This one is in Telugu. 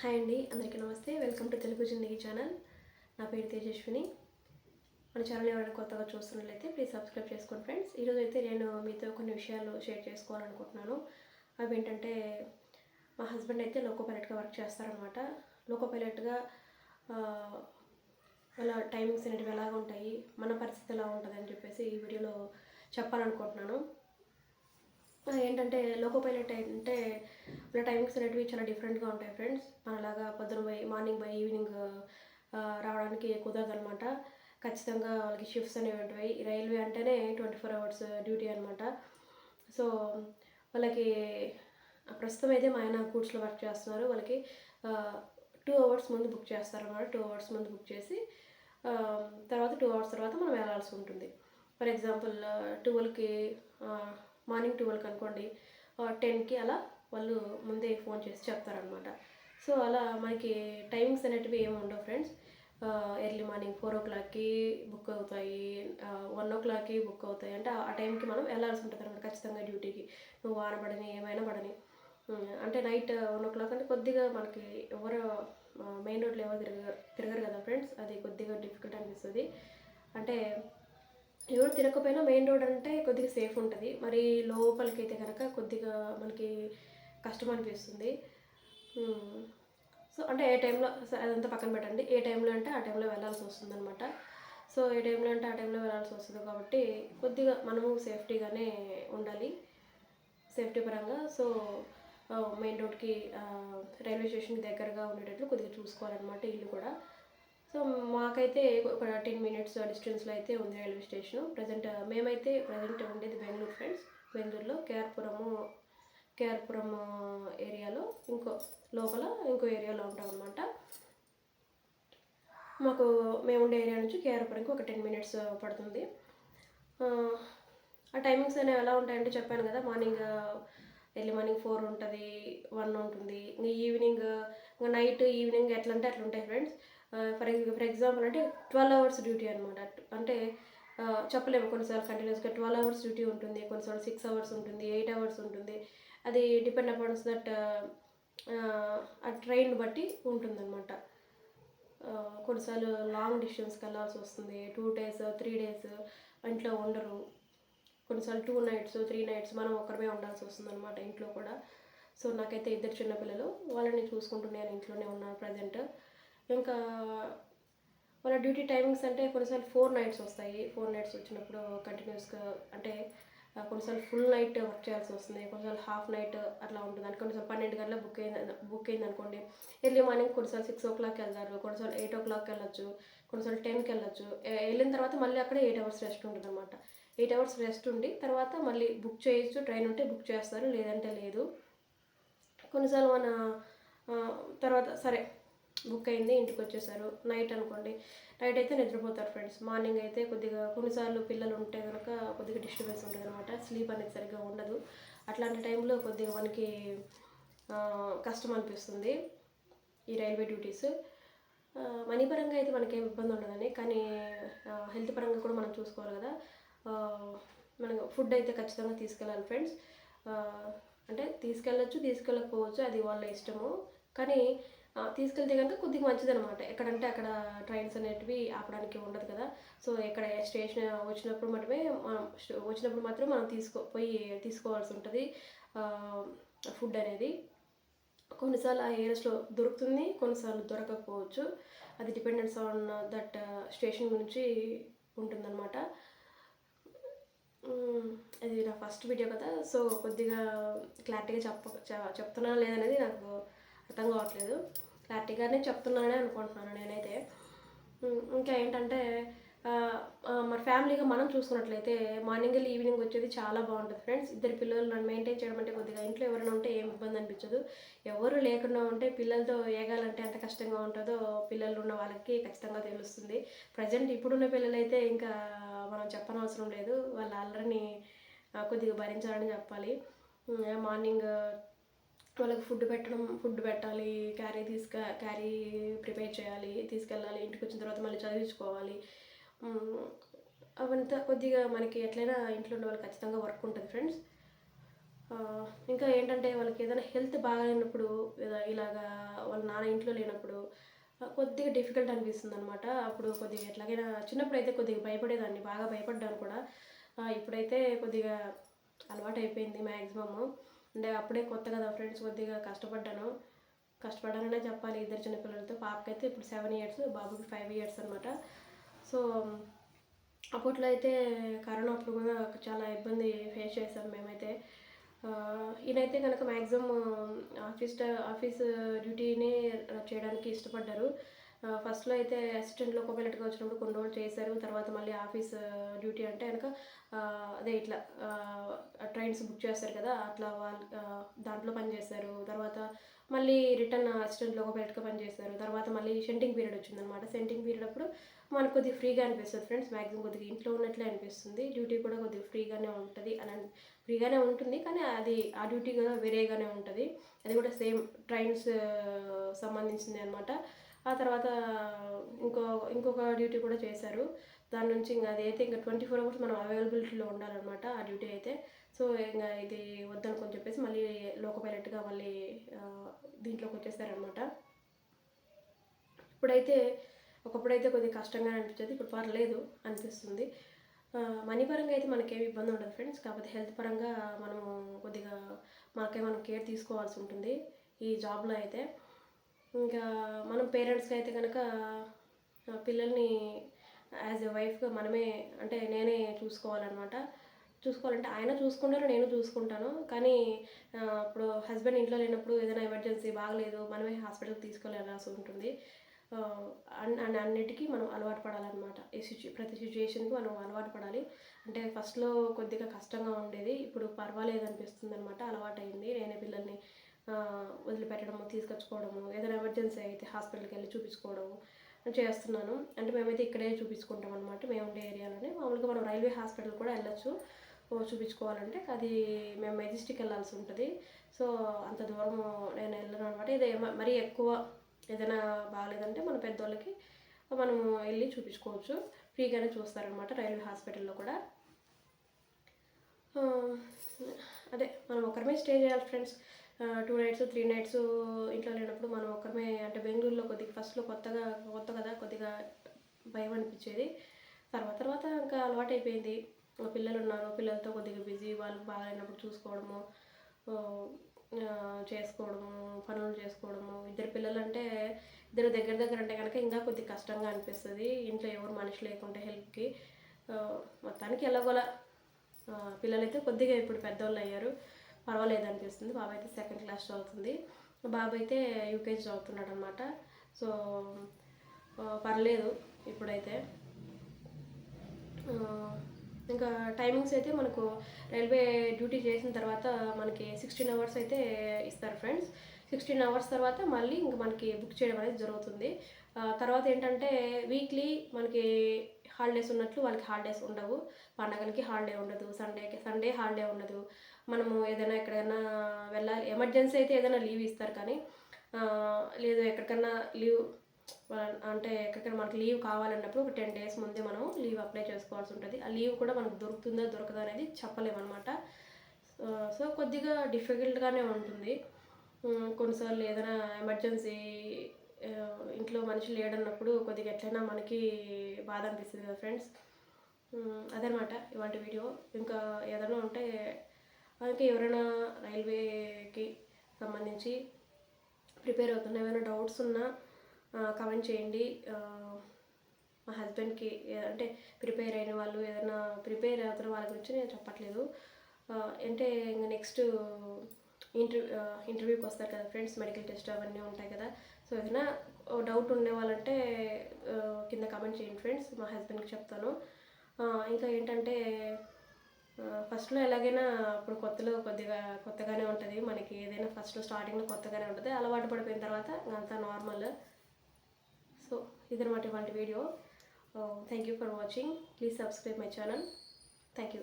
హాయ్ అండి అందరికీ నమస్తే. Welcome to Telugu Zindagi channel. నా పేరు తేజస్విని. మన ఛానల్ ఎవరైనా కొత్తగా చూస్తున్నట్లయితే ప్లీజ్ సబ్స్క్రైబ్ చేసుకోండి ఫ్రెండ్స్. ఈరోజు అయితే నేను మీతో కొన్ని విషయాలు షేర్ చేసుకోవాలనుకుంటున్నాను. అవి ఏంటంటే మా హస్బెండ్ అయితే లోకో పైలట్గా వర్క్ చేస్తారనమాట లోకో పైలట్గా అలా టైమింగ్స్ అనేటివి ఎలాగ ఉంటాయి మన పరిస్థితి ఎలా ఉంటుంది అని చెప్పేసి ఈ వీడియోలో చెప్పాలనుకుంటున్నాను. ఏంటంటే లోకో పైలట్ అంటే మన టైమింగ్స్ అనేటివి చాలా డిఫరెంట్గా ఉంటాయి ఫ్రెండ్స్ మనలాగా పొద్దున పోయి మార్నింగ్ పోయి ఈవినింగ్ రావడానికి కుదరదు అనమాట ఖచ్చితంగా వాళ్ళకి షిఫ్ట్స్ అనేవి ఉంటాయి. రైల్వే అంటేనే ట్వంటీ ఫోర్ అవర్స్ డ్యూటీ అనమాట సో వాళ్ళకి ప్రస్తుతం అయితే మా ఆయన గూడ్స్లో వర్క్ చేస్తున్నారు. వాళ్ళకి టూ అవర్స్ ముందు బుక్ చేస్తారన్నమాట. టూ అవర్స్ ముందు బుక్ చేసి తర్వాత టూ అవర్స్ తర్వాత మనం వెళ్ళాల్సి ఉంటుంది. ఫర్ ఎగ్జాంపుల్ ట్వెల్వ్కి మార్నింగ్ ట్వెల్వ్కి అనుకోండి టెన్కి అలా వాళ్ళు ముందే ఫోన్ చేసి చెప్తారనమాట సో అలా మనకి టైమింగ్స్ అనేటివి ఏమి ఉండవు ఫ్రెండ్స్. ఎర్లీ మార్నింగ్ ఫోర్ ఓ క్లాక్కి బుక్ అవుతాయి వన్ ఓ క్లాక్కి బుక్ అవుతాయి. అంటే ఆ టైంకి మనం వెళ్ళాల్సి ఉంటుంది అనమాట ఖచ్చితంగా డ్యూటీకి. నువ్వు వాన ఏమైనా పడని. అంటే నైట్ వన్ ఓ క్లాక్ అంటే కొద్దిగా మనకి ఎవరు మెయిన్ రోడ్లో ఎవరు తిరగరు తిరగరు కదా ఫ్రెండ్స్. అది కొద్దిగా డిఫికల్ట్ అనిపిస్తుంది. అంటే ఎవరు తిరగకపోయినా మెయిన్ రోడ్ అంటే కొద్దిగా సేఫ్ ఉంటుంది. మరి లోపలికి అయితే కనుక కొద్దిగా మనకి కష్టం అనిపిస్తుంది. సో అంటే ఏ టైంలో అదంతా పక్కన పెట్టండి. ఏ టైంలో అంటే ఆ టైంలో వెళ్ళాల్సి వస్తుంది అనమాట సో ఏ టైంలో అంటే ఆ టైంలో వెళ్ళాల్సి వస్తుంది కాబట్టి కొద్దిగా మనము సేఫ్టీగానే ఉండాలి. సేఫ్టీ పరంగా. సో మెయిన్ రోడ్కి రైల్వే స్టేషన్కి దగ్గరగా ఉండేటట్లు కొద్దిగా చూసుకోవాలన్నమాట ఇల్లు కూడా. సో మాకైతే ఒక టెన్ మినిట్స్ డిస్టెన్స్లో అయితే ఉంది రైల్వే స్టేషన్. ప్రజెంట్ మేమైతే ప్రజెంట్ ఉండేది బెంగళూరు ఫ్రెండ్స్. బెంగళూరులో కేఆర్పురము కేఆర్పురం ఏరియాలో ఇంకో లోపల ఇంకో ఏరియాలో ఉంటాం అనమాట మాకు మేము ఉండే ఏరియా నుంచి కేఆర్పురంకి ఒక టెన్ మినిట్స్ పడుతుంది. ఆ, టైమింగ్స్ అనేవి ఎలా ఉంటాయంటే చెప్పాను కదా మార్నింగ్ ఎర్లీ మార్నింగ్ ఫోర్ ఉంటుంది వన్ ఉంటుంది. ఇంకా ఈవినింగ్ ఇంకా నైట్ ఈవినింగ్ ఎట్లా అంటే అట్లా ఉంటాయి ఫ్రెండ్స్. ఫర్ ఫర్ ఎగ్జాంపుల్ అంటే ట్వెల్వ్ అవర్స్ డ్యూటీ అనమాట అంటే చెప్పలేము కొన్నిసార్లు కంటిన్యూస్గా ట్వెల్వ్ అవర్స్ డ్యూటీ ఉంటుంది కొన్నిసార్లు సిక్స్ అవర్స్ ఉంటుంది ఎయిట్ అవర్స్ ఉంటుంది. అది డిపెండ్ అపాన్స్ దట్ ఆ ట్రైన్ బట్టి ఉంటుందన్నమాట. కొన్నిసార్లు లాంగ్ డిస్టెన్స్కి వెళ్ళాల్సి వస్తుంది. టూ డేస్ త్రీ డేస్ ఇంట్లో ఉండరు. కొన్నిసార్లు టూ నైట్స్ త్రీ నైట్స్ మనం ఒక్కరమే ఉండాల్సి వస్తుంది అనమాట ఇంట్లో కూడా. సో నాకైతే ఇద్దరు చిన్నపిల్లలు వాళ్ళని చూసుకుంటూ నేను ఇంట్లోనే ఉన్నాను ప్రజెంట్. ఇంకా వాళ్ళ డ్యూటీ టైమింగ్స్ అంటే కొన్నిసార్లు ఫోర్ నైట్స్ వస్తాయి. ఫోర్ నైట్స్ వచ్చినప్పుడు కంటిన్యూస్గా అంటే కొన్నిసార్లు ఫుల్ నైట్ వర్క్ చేయాల్సి వస్తుంది. కొన్నిసార్లు హాఫ్ నైట్ అట్లా ఉంటుంది. అంటే కొన్నిసార్లు పన్నెండు గంటల బుక్ అయింది బుక్ అయింది అనుకోండి ఎర్లీ మార్నింగ్ కొన్నిసార్లు సిక్స్ ఓ క్లాక్ వెళ్తారు. కొన్నిసార్లు ఎయిట్ ఓ క్లాక్ వెళ్ళొచ్చు. కొన్నిసార్లు టెన్కి వెళ్ళొచ్చు. వెళ్ళిన తర్వాత మళ్ళీ అక్కడ ఎయిట్ అవర్స్ రెస్ట్ ఉంటుంది అనమాట ఎయిట్ అవర్స్ రెస్ట్ ఉండి తర్వాత మళ్ళీ బుక్ చేయొచ్చు. ట్రైన్ ఉంటే బుక్ చేస్తారు. లేదంటే లేదు. కొన్నిసార్లు మన తర్వాత సరే బుక్ అయింది ఇంటికి వచ్చేసారు. నైట్ అనుకోండి. నైట్ అయితే నిద్రపోతారు ఫ్రెండ్స్. మార్నింగ్ అయితే కొద్దిగా కొన్నిసార్లు పిల్లలు ఉంటే కనుక కొద్దిగా డిస్టర్బెన్స్ ఉంటుంది అనమాట స్లీప్ అనేది సరిగ్గా ఉండదు. అట్లాంటి టైంలో కొద్దిగా మనకి కష్టం అనిపిస్తుంది ఈ రైల్వే డ్యూటీస్. మనీ పరంగా అయితే మనకేం ఇబ్బంది ఉండదని కానీ హెల్త్ పరంగా కూడా మనం చూసుకోవాలి కదా. మనకు ఫుడ్ అయితే ఖచ్చితంగా తీసుకెళ్ళాలి ఫ్రెండ్స్. అంటే తీసుకెళ్ళచ్చు తీసుకెళ్ళకపోవచ్చు అది వాళ్ళ ఇష్టము. కానీ తీసుకెళ్తే కనుక కొద్దిగా మంచిది అనమాట ఎక్కడంటే అక్కడ ట్రైన్స్ అనేటివి ఆపడానికి ఉండదు కదా. సో ఎక్కడ స్టేషన్ వచ్చినప్పుడు మాత్రమే వచ్చినప్పుడు మాత్రం మనం తీసుకో పోయి తీసుకోవాల్సి ఉంటుంది. ఫుడ్ అనేది. కొన్నిసార్లు ఆ ఏరియాస్లో దొరుకుతుంది కొన్నిసార్లు దొరకకపోవచ్చు. అది డిపెండెన్స్ ఆన్ దట్ స్టేషన్ గురించి ఉంటుందన్నమాట. అది ఇది నా ఫస్ట్ వీడియో కదా. సో కొద్దిగా క్లారిటీగా చెప్ప చె- చెప్తున్నానా లేదనేది నాకు అర్థం కావట్లేదు. క్లారిటీగానే చెప్తున్నానే అనుకుంటున్నాను నేనైతే. ఇంకా ఏంటంటే మన ఫ్యామిలీగా మనం చూసుకున్నట్లయితే మార్నింగ్ వెళ్ళి ఈవినింగ్ వచ్చేది చాలా బాగుంటుంది ఫ్రెండ్స్. ఇద్దరు పిల్లలు నన్ను మెయింటైన్ చేయడం అంటే కొద్దిగా ఇంట్లో ఎవరైనా ఉంటే ఏం ఇబ్బంది అనిపించదు. ఎవరు లేకుండా ఉంటే పిల్లలతో ఏగాలంటే ఎంత కష్టంగా ఉంటుందో పిల్లలు ఉన్న వాళ్ళకి ఖచ్చితంగా తెలుస్తుంది. ప్రజెంట్ ఇప్పుడున్న పిల్లలైతే ఇంకా మనం చెప్పనవసరం లేదు. వాళ్ళ అల్లరిని కొద్దిగా భరించాలని చెప్పాలి. మార్నింగ్ వాళ్ళకి ఫుడ్ పెట్టడం ఫుడ్ పెట్టాలి క్యారీ తీసుక క్యారీ ప్రిపేర్ చేయాలి తీసుకెళ్ళాలి ఇంటికి వచ్చిన తర్వాత మళ్ళీ చదివించుకోవాలి. అవంతా కొద్దిగా మనకి ఎట్లయినా ఇంట్లో ఉన్న వాళ్ళకి ఖచ్చితంగా వర్క్ ఉంటుంది ఫ్రెండ్స్. ఇంకా ఏంటంటే వాళ్ళకి ఏదైనా హెల్త్ బాగాలేనప్పుడు లేదా ఇలాగా వాళ్ళ నాన్న ఇంట్లో లేనప్పుడు కొద్దిగా డిఫికల్ట్ అనిపిస్తుంది అనమాట అప్పుడు కొద్దిగా ఎట్లాగైనా చిన్నప్పుడు అయితే కొద్దిగా భయపడేదాన్ని బాగా భయపడ్డాను కూడా. ఇప్పుడైతే కొద్దిగా అలవాటు అయిపోయింది మ్యాక్సిమమ్ అంటే అప్పుడే కొత్త కదా ఫ్రెండ్స్ కొద్దిగా కష్టపడ్డాను. కష్టపడ్డాననే చెప్పాలి ఇద్దరు చిన్నపిల్లలతో. పాపకైతే ఇప్పుడు సెవెన్ ఇయర్స్ బాబుకి ఫైవ్ ఇయర్స్ అనమాట సో అప్పట్లో అయితే కరోనా అప్పుడు కూడా చాలా ఇబ్బంది ఫేస్ చేసాం మేమైతే. ఈయనైతే కనుక మ్యాక్సిమం ఆఫీస్ ఆఫీస్ డ్యూటీని చేయడానికి ఇష్టపడ్డారు. ఫస్ట్లో అయితే అసిస్టెంట్లో లోకో వచ్చినప్పుడు కొన్ని రోజులు చేశారు. తర్వాత మళ్ళీ ఆఫీస్ డ్యూటీ అంటే కనుక అదే ఇట్లా ట్రైన్స్ బుక్ చేస్తారు కదా అట్లా వాళ్ళు దాంట్లో పనిచేశారు తర్వాత మళ్ళీ రిటర్న్ అసిస్టెంట్లో ఒక పైలట్గా పనిచేశారు తర్వాత మళ్ళీ సెంటింగ్ పీరియడ్ వచ్చిందనమాట సెంటింగ్ పీరియడ్ అప్పుడు మనకు కొద్దిగా ఫ్రీగా అనిపిస్తుంది ఫ్రెండ్స్ మ్యాక్సిమం కొద్దిగా ఇంట్లో ఉన్నట్లే అనిపిస్తుంది. డ్యూటీ కూడా కొద్దిగా ఫ్రీగానే ఉంటుంది అని ఫ్రీగానే ఉంటుంది. కానీ అది ఆ డ్యూటీ కూడా వేరేగానే ఉంటుంది. అది కూడా సేమ్ ట్రైన్స్ సంబంధించింది అనమాట ఆ తర్వాత ఇంకో ఇంకొక డ్యూటీ కూడా చేశారు. దాని నుంచి ఇంకా అదైతే ఇంకా ట్వంటీ ఫోర్ అవర్స్ మనం అవైలబిలిటీలో ఉండాలన్నమాట ఆ డ్యూటీ అయితే. సో ఇంకా ఇది వద్దనుకొని చెప్పేసి మళ్ళీ లోకో పైలట్గా మళ్ళీ దీంట్లోకి వచ్చేసారనమాట ఇప్పుడైతే ఒకప్పుడైతే కొద్దిగా కష్టంగా అనిపించేది ఇప్పుడు పర్లేదు అనిపిస్తుంది. మనీ పరంగా అయితే మనకేమి ఇబ్బంది ఉండదు ఫ్రెండ్స్. కాకపోతే హెల్త్ పరంగా మనము కొద్దిగా మనకే మనం కేర్ తీసుకోవాల్సి ఉంటుంది ఈ జాబ్లో అయితే. ఇంకా మనం పేరెంట్స్కి అయితే కనుక పిల్లల్ని యాజ్ ఎ వైఫ్గా మనమే అంటే నేనే చూసుకోవాలన్నమాట. చూసుకోవాలంటే ఆయన చూసుకుంటారు నేను చూసుకుంటాను. కానీ ఇప్పుడు హస్బెండ్ ఇంట్లో లేనప్పుడు ఏదైనా ఎమర్జెన్సీ బాగలేదు మనమే హాస్పిటల్కి తీసుకెళ్ళాల్సి ఉంటుంది. అండ్ అన్- అన్నిటికీ మనం అలవాటు పడాలన్నమాట. ఈ సిచ్యు ప్రతి సిచ్యుయేషన్కి మనం అలవాటు పడాలి. అంటే ఫస్ట్లో కొద్దిగా కష్టంగా ఉండేది. ఇప్పుడు పర్వాలేదు అనిపిస్తుంది అనమాట అలవాటు అయింది నేనే పిల్లల్ని వదిలిపెట్టడము తీసుకొచ్చుకోవడము ఏదైనా ఎమర్జెన్సీ అయితే హాస్పిటల్కి వెళ్ళి చూపించుకోవడము చేస్తున్నాను. అంటే మేమైతే ఇక్కడే చూపించుకుంటాం అనమాట మేము ఉండే ఏరియాలోనే. మామూలుగా మనం రైల్వే హాస్పిటల్ కూడా వెళ్ళొచ్చు. చూపించుకోవాలంటే అది మేము మెజిస్టిక్ వెళ్ళాల్సి ఉంటుంది. సో అంత దూరం నేను వెళ్ళను అనమాట ఇదే మరీ ఎక్కువ ఏదైనా బాగాలేదంటే మన పెద్దోళ్ళకి మనం వెళ్ళి చూపించుకోవచ్చు. ఫ్రీగానే చూస్తారనమాట రైల్వే హాస్పిటల్లో కూడా. అదే మనం ఒకరిమే స్టే చేయాలి friends. Two nights three nights ఇంట్లో లేనప్పుడు మనం ఒక్కరమే అంటే బెంగళూరులో కొద్దిగా ఫస్ట్లో కొత్తగా కొత్త కదా కొద్దిగా భయం అనిపించేది. తర్వాత తర్వాత ఇంకా అలవాటు అయిపోయింది మా పిల్లలు ఉన్నారు పిల్లలతో కొద్దిగా బిజీ వాళ్ళు బాగాలేనప్పుడు చూసుకోవడము చేసుకోవడము పనులు చేసుకోవడము. ఇద్దరు పిల్లలు అంటే ఇద్దరు దగ్గర దగ్గర అంటే కనుక ఇంకా కొద్దిగా కష్టంగా అనిపిస్తుంది. ఇంట్లో ఎవరు మనిషి లేకుంటే హెల్ప్కి. మొత్తానికి ఎలాగోలా పిల్లలైతే కొద్దిగా ఇప్పుడు పెద్దవాళ్ళు అయ్యారు పర్వాలేదు అనిపిస్తుంది. బాబు అయితే సెకండ్ క్లాస్ చదువుతుంది. బాబు అయితే యూకేజీ చదువుతున్నాడు అనమాట సో పర్లేదు ఇప్పుడైతే. ఇంకా టైమింగ్స్ అయితే మనకు రైల్వే డ్యూటీ చేసిన తర్వాత మనకి సిక్స్టీన్ అవర్స్ అయితే ఇస్తారు ఫ్రెండ్స్ సిక్స్టీన్ అవర్స్ తర్వాత మళ్ళీ ఇంకా మనకి బుక్ చేయడం అనేది జరుగుతుంది. తర్వాత ఏంటంటే వీక్లీ మనకి హాలిడేస్ ఉన్నట్లు వాళ్ళకి హాలిడేస్ ఉండవు. పండగలకి హాలిడే ఉండదు. సండేకి సండే హాలిడే ఉండదు. మనము ఏదైనా ఎక్కడైనా వెళ్ళాలి ఎమర్జెన్సీ అయితే ఏదైనా లీవ్ ఇస్తారు కానీ లేదు ఎక్కడికన్నా లీవ్ అంటే ఎక్కడికైనా మనకి లీవ్ కావాలన్నప్పుడు ఒక టెన్ డేస్ ముందే మనం లీవ్ అప్లై చేసుకోవాల్సి ఉంటుంది. ఆ లీవ్ కూడా మనకు దొరుకుతుందా దొరకదా అనేది చెప్పలేమన్నమాట. సో కొద్దిగా డిఫికల్ట్గానే ఉంటుంది. కొన్నిసార్లు ఏదైనా ఎమర్జెన్సీ ఇంట్లో మనిషి లేడన్నప్పుడు కొద్దిగా ఎట్లయినా మనకి బాధ అనిపిస్తుంది కదా ఫ్రెండ్స్. అదనమాట ఇవాటి వీడియో. ఇంకా ఏదైనా ఉంటే ఇంకా ఎవరైనా రైల్వేకి సంబంధించి ప్రిపేర్ అవుతున్నా ఏమైనా డౌట్స్ ఉన్నా కమెంట్ చేయండి. మా హస్బెండ్కి అంటే ప్రిపేర్ అయిన వాళ్ళు ఏదైనా ప్రిపేర్ అవుతున్న వాళ్ళ గురించి నేను చెప్పట్లేదు. అంటే ఇంకా నెక్స్ట్ ఇంటర్వ్యూ ఇంటర్వ్యూకి వస్తారు కదా ఫ్రెండ్స్ మెడికల్ టెస్ట్ అవన్నీ ఉంటాయి కదా. సో ఏదైనా డౌట్ ఉండేవాళ్ళంటే కింద కమెంట్ చేయండి ఫ్రెండ్స్ మా హస్బెండ్కి చెప్తాను. ఇంకా ఏంటంటే ఫస్ట్లో ఎలాగైనా ఇప్పుడు కొత్తలో కొద్దిగా కొత్తగానే ఉంటుంది. మనకి ఏదైనా ఫస్ట్ స్టార్టింగ్లో కొత్తగానే ఉంటుంది. అలవాటు పడిపోయిన తర్వాత అంతా నార్మల్. సో ఇదనమాట ఇవాళ video. Thank you for watching. Please subscribe my channel. Thank you